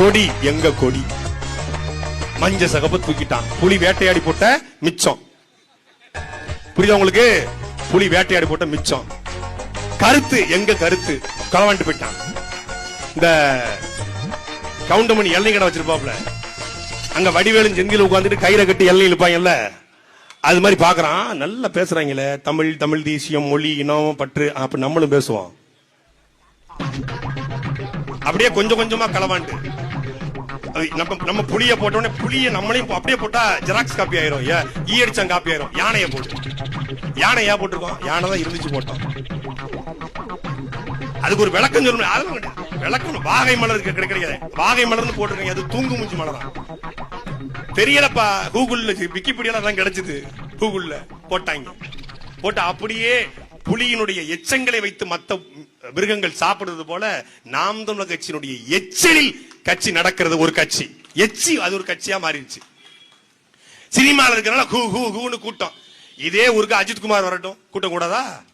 கொடி எங்க கொடி? மஞ்ச சகப்பு தூக்கிட்டான். புலி வேட்டையாடி போட்ட மிச்சம். புரியுதா உங்களுக்கு? புலி வேட்டையாடி போட்ட மிச்சம். கருத்து எங்க கருத்து? களவாண்டு போயிட்டான். இந்த கவுண்டமணி எல்லை கடை வச்சிருப்பாப்ல அங்க வடிவேலும் செந்தில் உட்காந்துட்டு கயிறை கட்டி எல்லை இழுப்பாங்கல்ல. அது மாதிரி பாக்குறான். நல்லா பேசுறாங்களே. தமிழ் தமிழ் தேசியம் மொழி இனம் பற்று. அப்ப நம்மளும் பேசுவோம். அப்படியே கொஞ்சம் கொஞ்சமா களவாண்டு. நம்ம நம்ம புளிய போட்டோடனே புளிய நம்மளையும் அப்படியே போட்டா ஜெராக்ஸ் காப்பி ஆயிரும். ஏ, e ஈ அடிச்சா காப்பி ஆயிரும். யானையை போட்டு. யானை ஏன் போட்டிருக்கோம்? யானை தான் இருந்துச்சு போட்டோம். அதுக்கு ஒரு விளக்கம் சொல்லணும் அதெல்லாம் விளக்கம் வாகை மலர் கிடை- வாகை மலர்னு போட்டிருக்கீங்க. அது தூங்கு மூஞ்சி மலரா? தெரியலப்பா கூகுள்ல விக்கிபீடியால தான் கிடைச்சது. கூகுள்ல போட்டாங்க. போட்டு அப்படியே புலியினுடைய எச்சங்களை வைத்து மத்த மிருகங்கள் சாப்பிடுறது போல நாம் தமிழர் கட்சியினுடைய எச்சலில் கட்சி நடக்கிறது ஒரு கட்சி. எச்சி அது ஒரு கட்சியா மாறிடுச்சு. சினிமாவில் இருக்கிறனால ஹூ ஹூ ஹூன்னு கூட்டம். இதே ஊருக்கு அஜித் குமார் வரட்டும். கூட்டம் கூடாதா